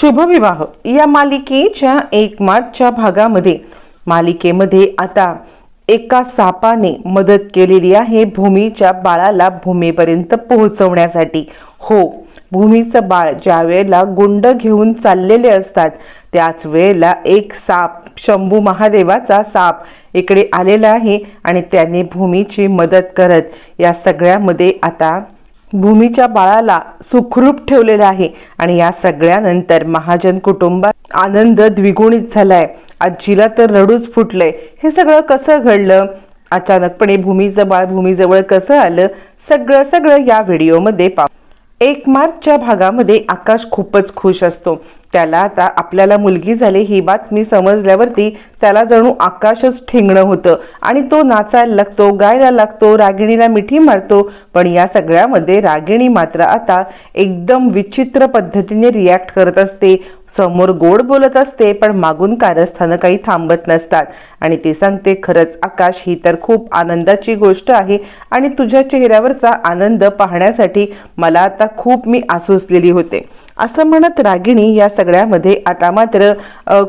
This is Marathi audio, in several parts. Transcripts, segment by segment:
शुभविवाह. या मालिकेच्या एक मार्चच्या भागामध्ये मालिकेमध्ये आता एका सापाने मदत केलेली आहे भूमीच्या बाळाला भूमीपर्यंत पोहोचवण्यासाठी. हो भूमीचं बाळ ज्या वेळेला गुंड घेऊन चाललेले असतात त्याच वेळेला एक साप शंभू महादेवाचा साप इकडे आलेला आहे आणि त्याने भूमीची मदत करत या सगळ्यामध्ये आता भूमीच्या बाळाला सुखरूप ठेवलेलं आहे. आणि या सगळ्यानंतर महाजन कुटुंबात आनंद द्विगुणित झालाय. आजीला तर रडूच फुटलंय. हे सगळं कसं घडलं? अचानकपणे भूमीचं बाळ भूमीजवळ कसं आलं? सगळं सगळं या व्हिडिओमध्ये पाहू. एक मार्चच्या भागामध्ये आकाश खूपच खुश असतो. त्याला आता आपल्याला मुलगी झाली ही बातमी समजल्यावरती त्याला जणू आकाशच ठेंगणं होतं. आणि तो नाचायला लागतो गायला लागतो रागिणीला मिठी मारतो. पण या सगळ्यामध्ये रागिणी मात्र आता एकदम विचित्र पद्धतीने रिॲक्ट करत असते. समोर गोड बोलत असते पण मागून कारस्थानं काही थांबत नसतात. आणि ते सांगते खरंच आकाश ही तर खूप आनंदाची गोष्ट आहे आणि तुझ्या चेहऱ्यावरचा आनंद पाहण्यासाठी मला आता खूप मी आसुसलेली होते. असं म्हणत रागिणी या सगळ्यामध्ये आता मात्र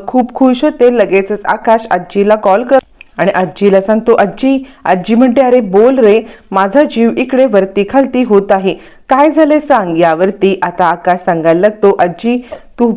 खूप खुश होते. लगेचच आकाश आजीला कॉल कर आणि आजीला सांगतो आजी आजी म्हणते अरे बोल रे माझा जीव इकडे वरती खालती होत आहे. काय झाले सांग यावरती. आता आकाश सांगायला लागतो आजी तू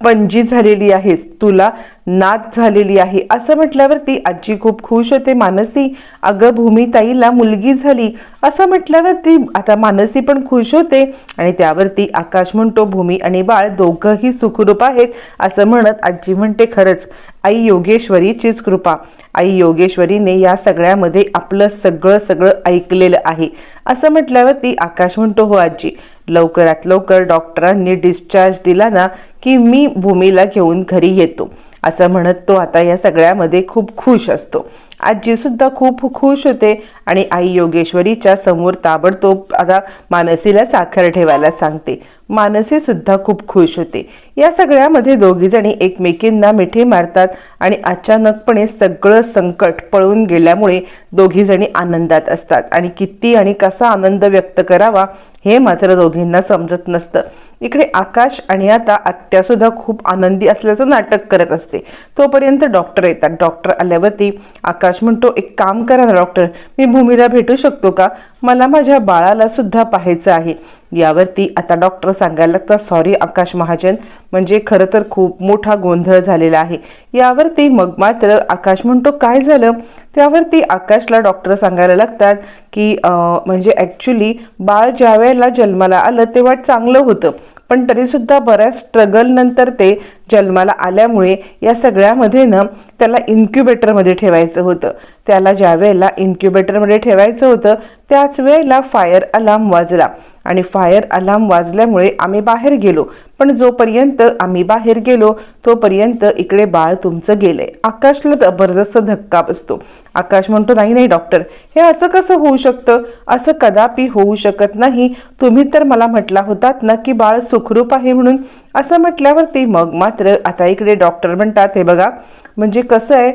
पणजी झालेली आहेस तुला नात झालेली आहे. असं म्हटल्यावरती आजी खूप खुश होते. मानसी अगं भूमिताईला मुलगी झाली. असं म्हटल्यावरती आता मानसी पण खुश होते. आणि त्यावरती आकाश म्हणतो भूमी आणि बाळ दोघंही सुखरूप आहेत. असं म्हणत आजी म्हणते खरंच आई योगेश्वरीचीच कृपा. आई योगेश्वरीने या सगळ्यामध्ये आपलं सगळं सगळं ऐकलेलं आहे. असं म्हटल्यावरती आकाश म्हणतो हो आजी लवकरात लवकर डॉक्टरांनी डिस्चार्ज दिला ना की मी भूमीला घेऊन घरी येतो. असं म्हणत तो आता या सगळ्यामध्ये खूप खुश असतो. आजीसुद्धा खूप खुश होते आणि आई योगेश्वरीच्या समोर ताबडतोब आता मानसीला साखर ठेवायला सांगते. मानसीसुद्धा खूप खुश होते. या सगळ्यामध्ये दोघीजणी एकमेकींना मिठी मारतात आणि अचानकपणे सगळं संकट पळून गेल्यामुळे दोघीजणी आनंदात असतात. आणि किती आणि कसा आनंद व्यक्त करावा हे मात्र दोघींना समजत नसतं. इकडे आकाश आणि आता आत्यासुद्धा खूप आनंदी असल्याचं नाटक करत असते. तोपर्यंत डॉक्टर येतात. डॉक्टर आल्यावरती आकाश म्हणतो एक काम करा ना डॉक्टर. मी भूमीला भेटू शकतो का? मला माझ्या बाळाला सुद्धा पाहायचं आहे. यावरती आता डॉक्टर सांगायला लागतात सॉरी आकाश महाजन म्हणजे खरं तर खूप मोठा गोंधळ झालेला आहे. यावरती मग मात्र आकाश म्हणतो काय झालं? त्यावरती आकाशला डॉक्टर सांगायला लागतात की म्हणजे ॲक्च्युली बाळ ज्या वेळेला जन्माला आलं तेव्हा चांगलं होतं पण तरीसुद्धा बऱ्याच स्ट्रगलनंतर ते जन्माला आल्यामुळे या सगळ्यामध्ये ना त्याला इन्क्युबेटरमध्ये ठेवायचं होतं. त्याला ज्या वेळेला इन्क्युबेटरमध्ये ठेवायचं होतं त्याच वेळेला फायर अलार्म वाजला. आणि फायर अलार्म वाजल्यामुळे आम्ही बाहेर गेलो. पण जोपर्यंत आम्ही बाहेर गेलो तोपर्यंत इकडे बाळ तुमचं गेलंय. आकाशला जबरदस्त धक्का बसतो. आकाश म्हणतो नाही नाही डॉक्टर हे असं कसं होऊ शकतं? असं कदापि होऊ शकत नाही. तुम्ही तर मला म्हटला होतात ना की बाळ सुखरूप आहे म्हणून. असं म्हटल्यावरती मग मात्र आता इकडे डॉक्टर म्हणतात हे बघा म्हणजे कसं आहे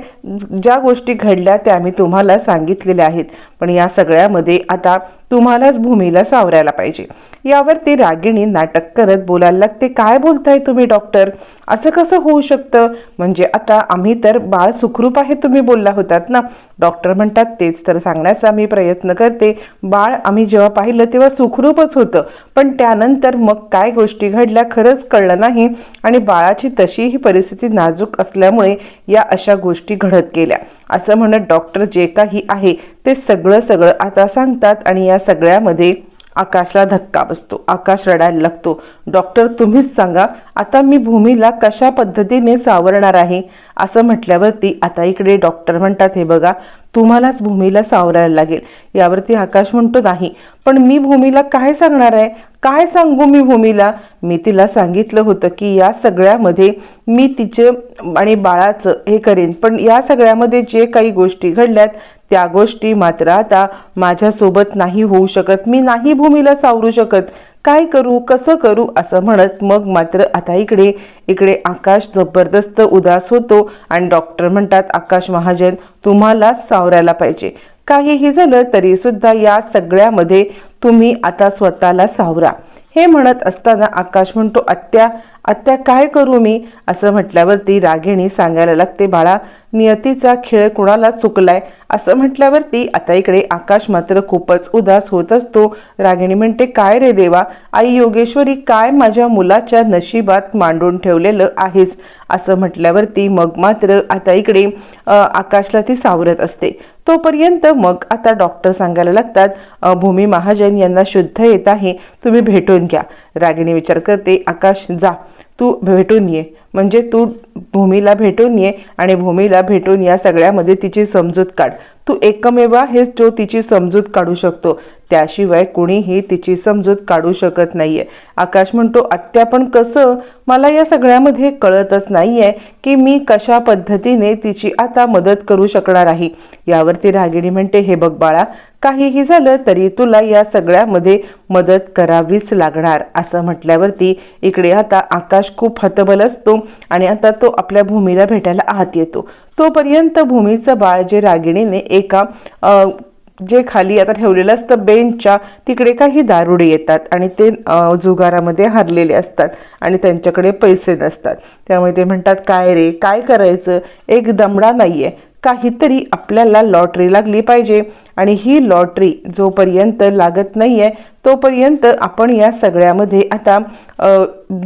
ज्या गोष्टी घडल्या त्या आम्ही तुम्हाला सांगितलेल्या आहेत. पण या सगळ्यामध्ये आता तुम्हालाच भूमीला सावरायला पाहिजे. यावरती रागिणी नाटक करत बोलायला लागते. काय बोलताय तुम्ही डॉक्टर असं कसं होऊ शकतं? म्हणजे आता आम्ही तर बाळ सुखरूप आहे तुम्ही बोलला होतात ना. डॉक्टर म्हणतात तेच तर सांगण्याचा मी प्रयत्न करते. बाळ आम्ही जेव्हा पाहिलं तेव्हा सुखरूपच होतं. पण त्यानंतर मग काय गोष्टी घडल्या खरंच कळलं नाही आणि बाळाची तशीही परिस्थिती नाजूक असल्यामुळे या अशा गोष्टी घडत गेल्या. असं म्हणत डॉक्टर जे काही आहे ते सगळं सगळं आता सांगतात आणि या सगळ्यामध्ये आकाशला धक्का बसतो आकाश रडायला लागतो. डॉक्टर तुम्हीच सांगा आता मी भूमीला कशा पद्धतीने सावरणार आहे? असं म्हटल्यावरती आता इकडे डॉक्टर म्हणतात हे बघा तुम्हालाच भूमीला सावरायला लागेल. यावरती आकाश म्हणतो नाही पण मी भूमीला काय सांगणार आहे? काय सांगू मी भूमीला? मी तिला सांगितलं होतं की या सगळ्यामध्ये मी तिचं आणि बाळाचं हे करेन. पण या सगळ्यामध्ये जे काही गोष्टी घडल्यात त्या गोष्टी मात्र आता माझ्यासोबत नाही होऊ शकत. मी नाही भूमीला सावरू शकत. काय करू कसं करू असं म्हणत मग मात्र आता इकडे इकडे आकाश जबरदस्त उदास होतो आणि डॉक्टर म्हणतात आकाश महाजन तुम्हालाच सावरायला पाहिजे. काहीही झालं तरी सुद्धा या सगळ्यामध्ये तुम्ही आता स्वतःला सावरा. हे म्हणत असताना आकाश म्हणतो आत्या आत्या काय करू मी? असं म्हटल्यावरती रागिणी सांगायला लागते बाळा नियतीचा खेळ कुणाला चुकलाय? असं म्हटल्यावरती आता इकडे आकाश मात्र खूपच उदास होत असतो. रागिणी म्हणते काय रे देवा आई योगेश्वरी काय माझ्या मुलाच्या नशिबात मांडून ठेवलेलं आहेस? असं म्हटल्यावरती मग मात्र आता इकडे आकाशला ती सावरत असते. तोपर्यंत मग आता डॉक्टर सांगायला लागतात भूमी महाजन यांना शुद्ध येत आहे तुम्ही भेटून घ्या. रागिणी विचार करते आकाश जा. तू भेटून ये. म्हणजे तू भूमीला भेटून ये आणि भूमीला भेटून या सगळ्यामध्ये तिची समजूत काढ. तू एकमेवा हेच जो तिची समजूत काढू शकतो. त्याशिवाय कुणीही तिची समजूत काढू शकत नाहीये. आकाश म्हणतो आत्या पण कसं? मला या सगळ्यामध्ये कळतच नाहीये की मी कशा पद्धतीने तिची आता मदत करू शकणार आहे. यावरती रागिणी म्हणते हे बघ बाळा काहीही झालं तरी तुला या सगळ्यामध्ये मदत करावीच लागणार. असं म्हटल्यावरती इकडे आता आकाश खूप हतबल असतो आणि आता तो आपल्या भूमीला भेटायला आत येतो. तोपर्यंत भूमीचं बाळ जे रागिणीने एका जे खाली आता ठेवलेलं असतं बेंचच्या तिकडे काही दारुडे येतात आणि ते जुगारामध्ये हरलेले असतात आणि त्यांच्याकडे पैसे नसतात. त्यामुळे ते म्हणतात काय रे काय करायचं? एक दमडा नाही आहे काहीतरी आपल्याला लॉटरी लागली पाहिजे. आणि ही लॉटरी जोपर्यंत लागत नाही आहे तोपर्यंत आपण या सगळ्यामध्ये आता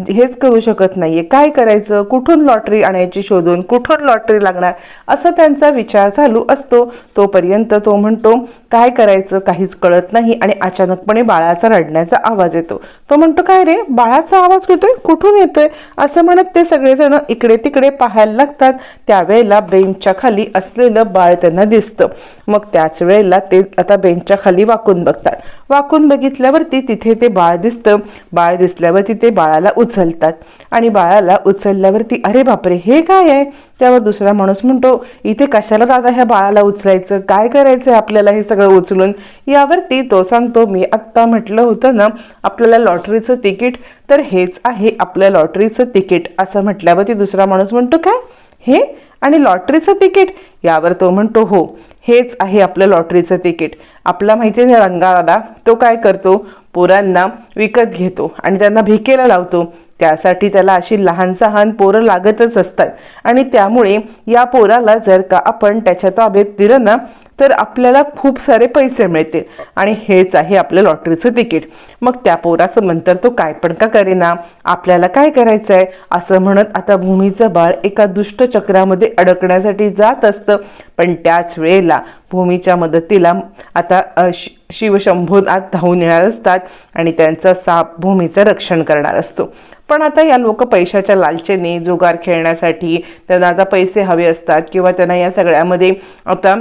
हेच करू शकत नाही आहे काय करायचं? कुठून लॉटरी आणायची शोधून? कुठून लॉटरी लागणार? असं त्यांचा विचार चालू असतो. तोपर्यंत तो म्हणतो काय करायचं? काहीच कळत नाही. आणि अचानकपणे बाळाचा रडण्याचा आवाज येतो. तो म्हणतो काय रे? बाळाचा आवाज येतोय? कुठून येतोय? असं म्हणत ते सगळेजण इकडे तिकडे पाहायला लागतात. त्यावेळेला ब्रेनच्या खाली असलेलं बाळ त्यांना दिसतं. मग त्याच वेळेला ते आता बेंचच्या खाली वाकून बघतात. वाकून बघितल्यावरती तिथे ते बाळ दिसतं. बाळ दिसल्यावरती ते बाळाला उचलतात. आणि बाळाला उचलल्यावरती अरे बापरे हे काय आहे? त्यावर दुसरा माणूस म्हणतो इथे कशाला दादा ह्या बाळाला उचलायचं? काय करायचं आपल्याला हे सगळं उचलून? यावरती तो सांगतो मी आत्ता म्हटलं होतं ना आपल्याला लॉटरीचं तिकीट तर हेच आहे आपल्या लॉटरीचं तिकीट. असं म्हटल्यावरती दुसरा माणूस म्हणतो काय? हे? आणि लॉटरीचं तिकीट? यावर तो म्हणतो हो. हेच आहे आपलं लॉटरीचं तिकीट. आपला माहिती आहे ना तो काय करतो? पोरांना विकत घेतो आणि त्यांना भिकेला लावतो. त्यासाठी त्याला अशी लहान सहान पोरं लागतच असतात. आणि त्यामुळे या पोराला जर का आपण त्याच्या ताब्यात दिलं ना तर आपल्याला खूप सारे पैसे मिळतील. आणि हेच आहे आपलं लॉटरीचं तिकीट. मग त्या पोराचं नंतर तो काय पण का करेना? आपल्याला काय करायचं आहे असं म्हणत आता भूमीचं बाळ एका दुष्ट चक्रामध्ये अडकण्यासाठी जात असतं. पण त्याच वेळेला भूमीच्या मदतीला आता अ, आत धावून येणार असतात आणि त्यांचा साप भूमीचं रक्षण करणार असतो. पण आता या लोक पैशाच्या लालचेने जुगार खेळण्यासाठी त्यांना आता पैसे हवे असतात किंवा त्यांना या सगळ्यामध्ये आता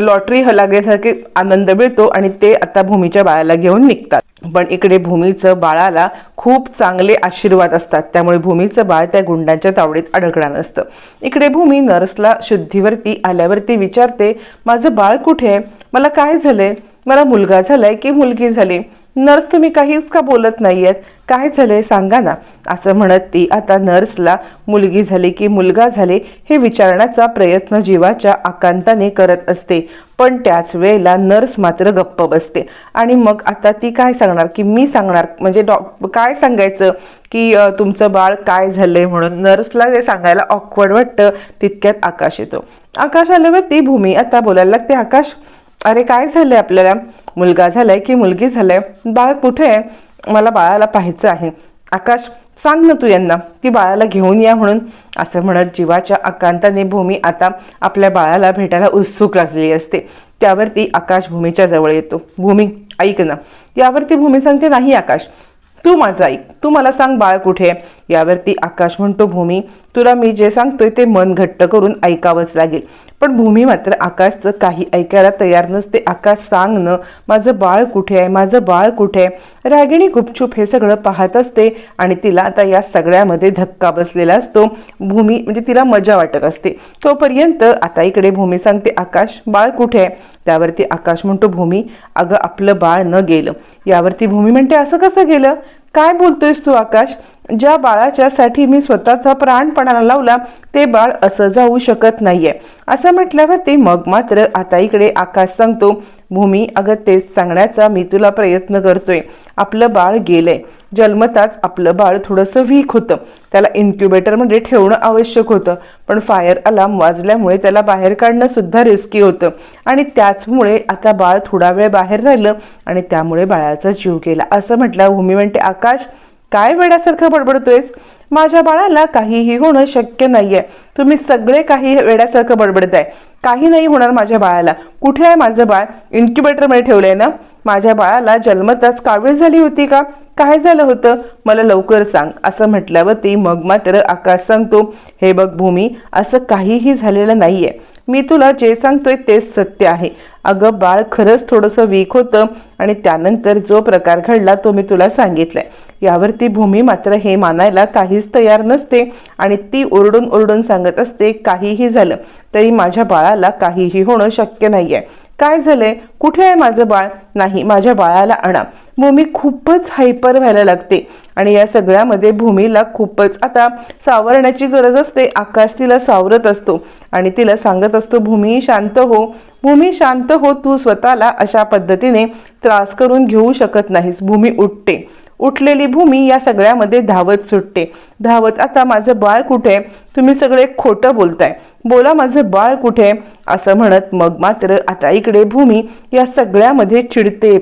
लॉटरी लागल्यासारखे आनंद मिळतो आणि ते आता भूमीच्या बाळाला घेऊन निघतात. पण इकडे भूमीचं बाळाला खूप चांगले आशीर्वाद असतात. त्यामुळे भूमीचं बाळ त्या गुंडांच्या तावडीत अडकणार नसतं. इकडे भूमी नर्सला शुद्धीवरती आल्यावरती विचारते माझं बाळ कुठे आहे? मला काय झालंय? मला मुलगा झालाय की मुलगी झाली? नर्स तुम्ही काहीच का बोलत नाही आहेत काय झालंय सांगा ना. असं म्हणत ती आता नर्सला मुलगी झाली की मुलगा झाले हे विचारण्याचा प्रयत्न जीवाच्या आकांताने करत असते. पण त्याच वेळेला नर्स मात्र गप्प बसते. आणि मग आता ती काय सांगणार? की मी सांगणार? म्हणजे डॉ काय सांगायचं? की तुमचं बाळ काय झालंय म्हणून? नर्सला जे सांगायला ऑकवर्ड वाटतं तितक्यात आकाश येतो. आकाश आल्यावर ती भूमी आता बोलायला लागते आकाश अरे काय झालंय आपल्याला? मुलगा झालाय की मुलगी झालाय? बाळ कुठे आहे? मला बाळाला पाहायचं आहे. आकाश सांग ना तू यांना की बाळाला घेऊन या म्हणून. असं म्हणत जीवाच्या आकांताने भूमी आता आपल्या बाळाला भेटायला उत्सुक लागलेली असते. त्यावरती आकाश भूमीच्या जवळ येतो. भूमी ऐक ना. यावरती भूमी सांगते नाही आकाश. तू माझं ऐक. तू मला सांग बाळ कुठे आहे? यावरती आकाश म्हणतो भूमी तुला मी जे सांगतोय ते मन घट्ट करून ऐकावंच लागेल. पण भूमी मात्र आकाशचं काही ऐकायला तयार नसते. आकाश सांग न माझं बाळ कुठे आहे? माझं बाळ कुठे आहे? रागिणी गुपचूप हे सगळं पाहत असते आणि तिला आता या सगळ्यामध्ये धक्का बसलेला असतो. भूमी म्हणजे तिला मजा वाटत असते. तोपर्यंत आता इकडे भूमी सांगते आकाश बाळ कुठे आहे? त्यावरती आकाश म्हणतो भूमी अगं आपलं बाळ न गेलं. यावरती भूमी म्हणते असं कसं गेलं? काय बोलतोयस तू आकाश? ज्या बाळाच्यासाठी मी स्वतःचा प्राणपणाला लावला ते बाळ असं जाऊ शकत नाहीये. असं म्हटल्यावरती मग मात्र आता इकडे आकाश सांगतो भूमी अगं तेच सांगण्याचा मी तुला प्रयत्न करतोय. आपलं बाळ गेलंय. जन्मताच आपलं बाळ थोडंसं वीक होतं. त्याला इन्क्युबेटरमध्ये ठेवणं आवश्यक होतं. पण फायर अलार्म वाजल्यामुळे त्याला बाहेर काढणं सुद्धा रिस्की होतं. आणि त्याचमुळे आता बाळ थोडा वेळ बाहेर राहिलं आणि त्यामुळे बाळाचा जीव गेला. असं म्हटलं भूमी म्हणते आकाश काय वेड्यासारखं बडबडतोयस? माझ्या बाळाला काहीही होणं शक्य नाहीये. तुम्ही सगळे काही वेड्यासारखं बडबडताय. काही नाही होणार माझ्या बाळाला. कुठे आहे माझं बाळ? इन्क्युबेटरमध्ये ठेवलंय ना? माझ्या बाळाला जन्मताच कावीळ झाली होती का? काय झालं होतं? मला लवकर सांग. असं म्हटल्यावरती मग मात्र आकाश सांगतो हे बघ भूमी असं काहीही झालेलं नाहीये. मी तुला जे सांगतोय तेच सत्य आहे. अगं बाळ खरंच थोडंसं वीक होतं आणि त्यानंतर जो प्रकार घडला तो मी तुला सांगितलाय. यावरती भूमी मात्र हे मानायला काहीच तयार नसते आणि ती ओरडून ओरडून सांगत असते काहीही झालं तरी माझ्या बाळाला काहीही होणं शक्य नाहीये. काय झालंय? कुठे आहे माझं बाळ? नाही माझ्या बाळाला आणा. भूमी खूपच हायपर व्हायला लागते आणि या सगळ्यामध्ये भूमीला खूपच आता सावरण्याची गरज असते. आकाश तिला सावरत असतो आणि तिला सांगत असतो भूमी शांत हो. भूमी शांत हो. तू स्वतःला अशा पद्धतीने त्रास करून घेऊ शकत नाहीस. भूमी उठते. उठलेली भूमी या सगळ्यामध्ये धावत सुटते. धावत आता माझं बाळ कुठे? तुम्ही सगळे खोटं बोलताय. बोला माझं बाळ कुठे? असं म्हणत मग मात्र आता इकडे भूमी या सगळ्यामध्ये चिडते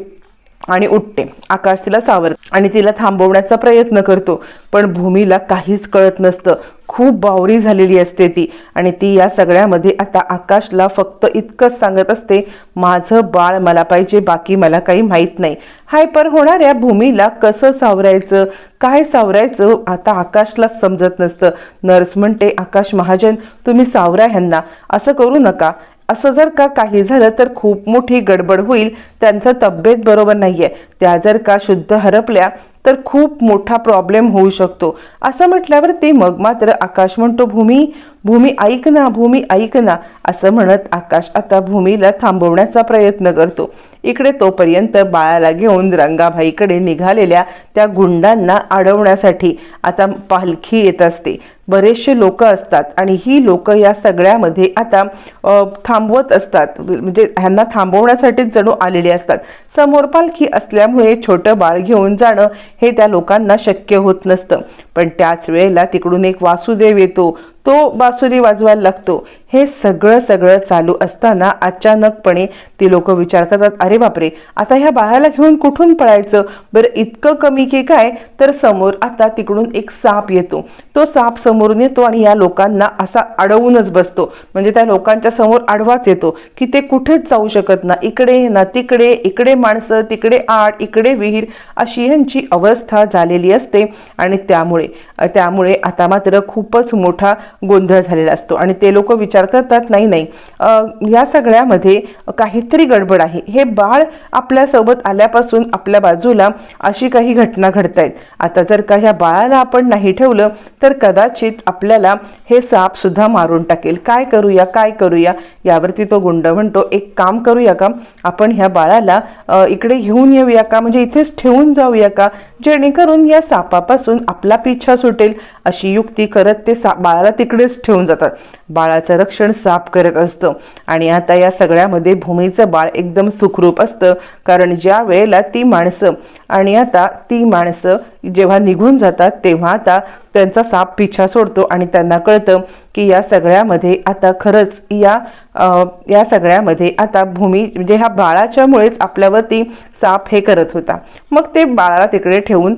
आणि उठते. आकाश तिला सावर आणि तिला थांबवण्याचा प्रयत्न करतो. पण भूमीला काहीच कळत नसतं. खूप बावरी झालेली असते ती. आणि ती या सगळ्यामध्ये आता आकाशला फक्त इतकंच सांगत असते माझं बाळ मला पाहिजे बाकी मला काही माहीत नाही. हायपर होणाऱ्या भूमीला कसं सावरायचं? काय सावरायचं? आता आकाशला समजत नसतं. नर्स म्हणते आकाश महाजन तुम्ही सावरा ह्यांना. असं करू नका. असं जर का काही झालं तर खूप मोठी गडबड होईल. त्यांचं तब्येत बरोबर नाहीये. त्या जर का शुद्ध हरपल्या तर खूप मोठा प्रॉब्लेम होऊ शकतो. असं म्हटल्यावर ते मग मात्र आकाश म्हणतो भूमी भूमी ऐक ना भूमी ऐक ना असं म्हणत आकाश आता भूमीला थांबवण्याचा प्रयत्न करतो. इकडे तोपर्यंत बाळाला घेऊन रंगाभाईकडे निघालेल्या त्या गुंडांना अडवण्यासाठी आता पालखी येत असते. बरेचसे लोक असतात आणि ही लोक या सगळ्यामध्ये आता थांबवत असतात. म्हणजे ह्यांना थांबवण्यासाठीच जणू आलेले असतात. समोर पालखी असल्यामुळे छोटं बाळ घेऊन जाणं हे त्या लोकांना शक्य होत नसतं. पण त्याच वेळेला तिकडून एक वासुदेव येतो. तो बासुरी वाजवायला लागतो. हे सगळं सगळं चालू असताना अचानकपणे ती लोक विचार करतात अरे बापरे आता ह्या बाळाला घेऊन कुठून पळायचं? बरं इतकं कमी की काय? तर समोर आता तिकडून एक साप येतो. तो साप समोरून येतो आणि या लोकांना असा अडवूनच बसतो. म्हणजे त्या लोकांच्या समोर आडवाच येतो की ते कुठेच जाऊ शकत ना. इकडे ना तिकडे इकडे माणसं तिकडे आड इकडे विहीर अशी यांची अवस्था झालेली असते आणि त्यामुळे त्यामुळे आता मात्र खूपच मोठा गोंधळ झालेला असतो आणि ते लोक विचार करतात नाही नाही. या सगळ्यामध्ये काहीतरी गडबड आहे. हे बाळ आपल्यासोबत आल्यापासून आपल्या बाजूला अशी काही घटना घडतायत. आता जर का ह्या बाळाला आपण नाही ठेवलं तर कदाचित आपल्याला हे साप सुद्धा मारून टाकेल. काय करूया काय करूया? यावरती तो गुंड म्हणतो एक काम करूया का? आपण ह्या बाळाला इकडे घेऊन येऊया का? म्हणजे इथेच ठेवून जाऊया का? जेणेकरून या सापापासून आपला पिच्छा सुटेल. अशी युक्ती करत ते सा बाळाला तिकडेच ठेवून जातात. बाळाचं रक्षण साप करत असतं. आणि आता या सगळ्यामध्ये भूमीचं बाळ एकदम सुखरूप असतं कारण ज्या वेळेला ती माणसं आणि आता ती माणसं जेव्हा निघून जातात तेव्हा आता त्यांचा साप पिछा सोडतो. आणि त्यांना कळतं की या सगळ्यामध्ये आता खरंच या या सगळ्यामध्ये आता भूमी म्हणजे ह्या बाळाच्यामुळेच आपल्यावरती साप हे करत होता. मग ते बाळाला तिकडे ठेवून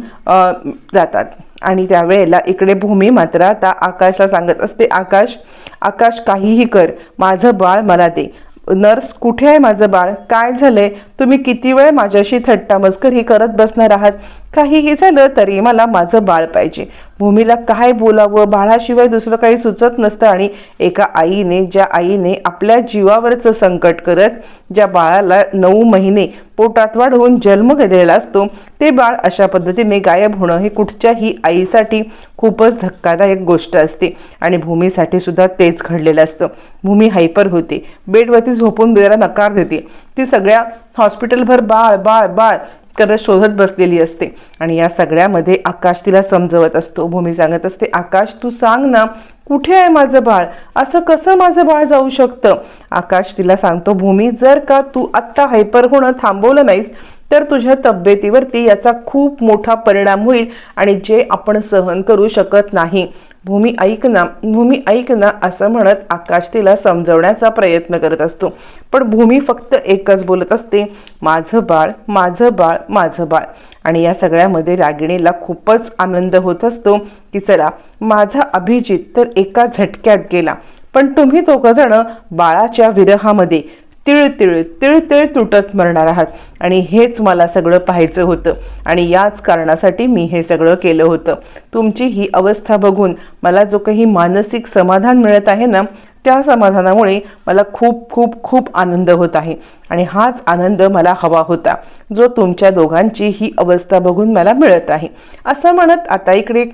जातात. आणि त्यावेळेला इकडे भूमी मात्र आता आकाशला सांगत असते आकाश आकाश काहीही कर माझं बाळ मला दे. नर्स कुठे आहे माझं बाळ? काय झालंय? तुम्ही किती वेळ माझ्याशी थट्टा मस्करी करत बसणार आहात? काहीही झालं तरी मला माझं बाळ पाहिजे. भूमीला काय बोलावं? बाळाशिवाय दुसरं काही सुचत नसतं आणि एका आईने ज्या आईने आपल्या जीवावरचं संकट करत ज्या बाळाला नऊ महिने पोटात वाढवून जन्म दिलेला असतो ते बाळ अशा पद्धतीने गायब होणं हे कुठच्याही आईसाठी खूपच धक्कादायक गोष्ट असते आणि भूमीसाठी सुद्धा तेच घडलेलं असतं. भूमी हायपर होते. बेडवरती झोपून द्यायला नकार देते. ती सगळ्या हॉस्पिटलभर बाळ बाळ बाळ करत शोधत बसलेली असते. आणि या सगळ्यामध्ये आकाश तिला समजवत असतो. भूमी सांगत असते आकाश तू सांग ना कुठे आहे माझं बाळ? असं कसं माझं बाळ जाऊ शकतं? आकाश तिला सांगतो भूमी जर का तू आत्ता हायपर होणं थांबवलं नाहीस तर तुझ्या तब्येतीवरती याचा खूप मोठा परिणाम होईल आणि जे आपण सहन करू शकत नाही. भूमी ऐक ना भूमी ऐक ना असं म्हणत आकाश तिला समजवण्याचा प्रयत्न करत असतो. पण भूमी फक्त एकच बोलत असते माझं बाळ माझं बाळ माझं बाळ. आणि या सगळ्यामध्ये रागिणीला खूपच आनंद होत असतो की चला माझा अभिजित तर एका झटक्यात गेला. पण तुम्ही दोघंजणं बाळाच्या विरहामध्ये तिळ तिळ तिळ तिळ तुटत मरणार आहात. आणि हेच मला सगळं पाहायचं होतं. आणि याच कारणासाठी मी हे सगळं केलं होतं. तुमची ही अवस्था बघून मला जो काही मानसिक समाधान मिळत आहे ना त्या समाधानामुळे मला खूप खूप खूप आनंद होत आहे. आणि हाच आनंद मला हवा होता जो तुमच्या दोघांची ही अवस्था बघून मला मिळत आहे. असं म्हणत आता इकडे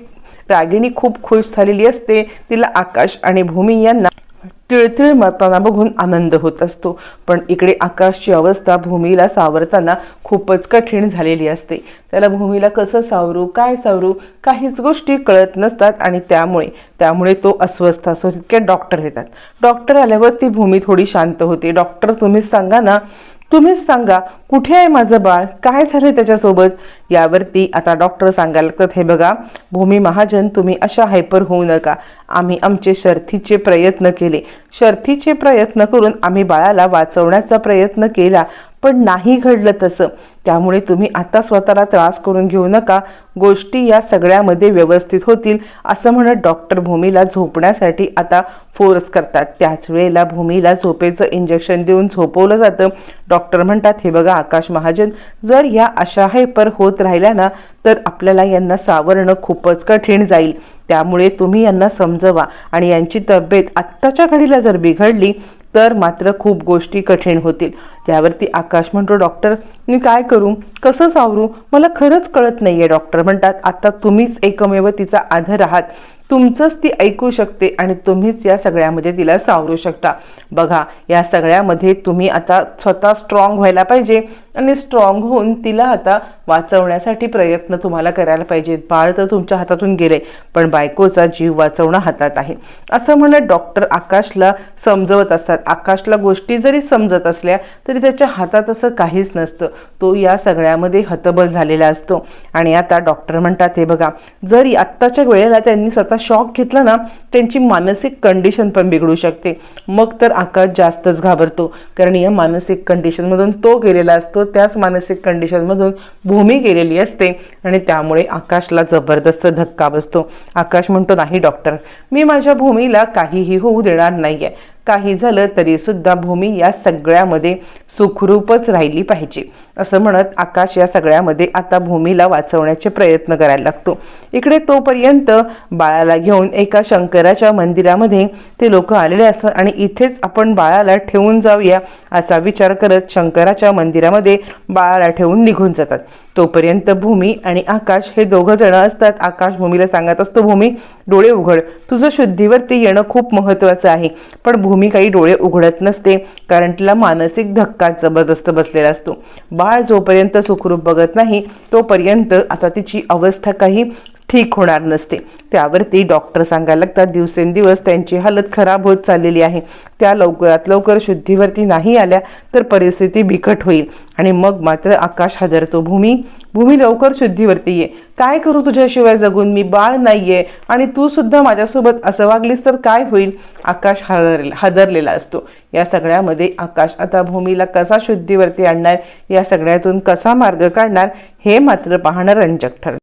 रागिणी खूप खुश झालेली असते. तिला आकाश आणि भूमी यांना तिळतिळ मरताना बघून आनंद होत असतो. पण इकडे आकाशची अवस्था भूमीला सावरताना खूपच कठीण झालेली असते. त्याला भूमीला कसं सावरू काय सावरू काहीच गोष्टी कळत नसतात आणि त्यामुळे त्यामुळे तो अस्वस्थ असतो. तितक्या डॉक्टर येतात. डॉक्टर आल्यावर ती भूमी थोडी शांत होते. डॉक्टर तुम्हीच सांगा ना तुम्हीच सांगा कुठे आहे माझं बाळ? काय झालं त्याच्यासोबत? यावरती आता डॉक्टर सांगायला लागतात हे बघा भूमी महाजन तुम्ही अशा हायपर होऊ नका. आम्ही आमचे शर्थीचे प्रयत्न केले. शर्थीचे प्रयत्न करून आम्ही बाळाला वाचवण्याचा प्रयत्न केला. पण नाही घडलं तसं. त्यामुळे तुम्ही आता स्वतःला त्रास करून घेऊ नका. गोष्टी या सगळ्यामध्ये व्यवस्थित होतील असं म्हणत डॉक्टर भूमीला झोपण्यासाठी आता फोर्स करतात. त्याच वेळेला भूमीला झोपेचं इंजेक्शन देऊन झोपवलं जातं. डॉक्टर म्हणतात हे बघा आकाश महाजन जर या अशा हायपर होत राहिल्या ना तर आपल्याला यांना सावरणं खूपच कठीण जाईल. त्यामुळे तुम्ही यांना समजवा आणि यांची तब्येत आत्ताच्या घडीला जर बिघडली तर मात्र खूप गोष्टी कठीण होतील. त्यावरती आकाश म्हणतो डॉक्टर मी काय करू? कसं सावरू? मला खरंच कळत नाही आहे डॉक्टर. म्हणतात आता तुम्हीच एकमेव तिचा आधार आहात. तुमचंच ती ऐकू शकते आणि तुम्हीच या सगळ्यामध्ये तिला सावरू शकता. बघा या सगळ्यामध्ये तुम्ही आता स्वतः स्ट्रॉंग व्हायला पाहिजे आणि स्ट्रॉंग होऊन तिला आता वाचवण्यासाठी प्रयत्न तुम्हाला करायला पाहिजेत बाळ तर तुमच्या हातातून गेले पण बायकोचा जीव वाचवणं हातात आहे. असं म्हणत डॉक्टर आकाशला समजवत असतात. आकाशला गोष्टी जरी समजत असल्या तरी त्याच्या हातात असं काहीच नसतं. तो या सगळ्यामध्ये हतबल झालेला असतो. आणि आता डॉक्टर म्हणतात हे बघा जरी आत्ताच्या वेळेला त्यांनी स्वतः शॉक घेतला ना त्यांची मानसिक कंडिशन पण बिघडू शकते. मग तर आकाश जास्तच घाबरतो. कारण या मानसिक कंडिशनमधून तो गेलेला असतो त्याच मानसिक कंडिशनमधून भूमी गेलेली असते आणि त्यामुळे आकाशला जबरदस्त धक्का बसतो. आकाश म्हणतो नाही डॉक्टर मी माझ्या भूमीला काहीही होऊ देणार नाही आहे काही झालं तरी सुद्धा भूमी या सगळ्यामध्ये सुखरूपच राहिली पाहिजे. असं म्हणत आकाश या सगळ्यामध्ये आता भूमीला वाचवण्याचे प्रयत्न करायला लागतो. इकडे तोपर्यंत बाळाला घेऊन एका शंकराच्या मंदिरामध्ये ते लोक आलेले असतात आणि इथेच आपण बाळाला ठेवून जाऊया असा विचार करत शंकराच्या मंदिरामध्ये बाळाला ठेवून निघून जातात. तोपर्यंत भूमी आणि आकाश हे दोघं जण असतात. आकाश भूमीला सांगत असतो भूमी डोळे उघड. तुझं शुद्धीवरती येणं खूप महत्त्वाचं आहे. पण भूमी काही डोळे उघडत नसते कारण तिला मानसिक धक्का जबरदस्त बसलेला असतो. बाळ जोपर्यंत सुखरूप बघत नाही तोपर्यंत आता तिची अवस्था काही ठीक होणार नसते. त्यावरती डॉक्टर सांगायला लागतात दिवसेंदिवस त्यांची हालत खराब होत चाललेली आहे. त्या लवकरात लवकर शुद्धीवरती नाही आल्या तर परिस्थिती बिकट होईल. आणि मग मात्र आकाश हादरतो. भूमी भूमी लवकर शुद्धीवरती ये. काय करू तुझ्याशिवाय जगून? मी बाळ नाहीये. आणि तू सुद्धा माझ्यासोबत असं वागलीस तर काय होईल? आकाश हादर हादरलेला असतो. या सगळ्यामध्ये आकाश आता भूमीला कसा शुद्धीवरती आणणार? या सगळ्यातून कसा मार्ग काढणार? हे मात्र पाहणं रंजक ठरतं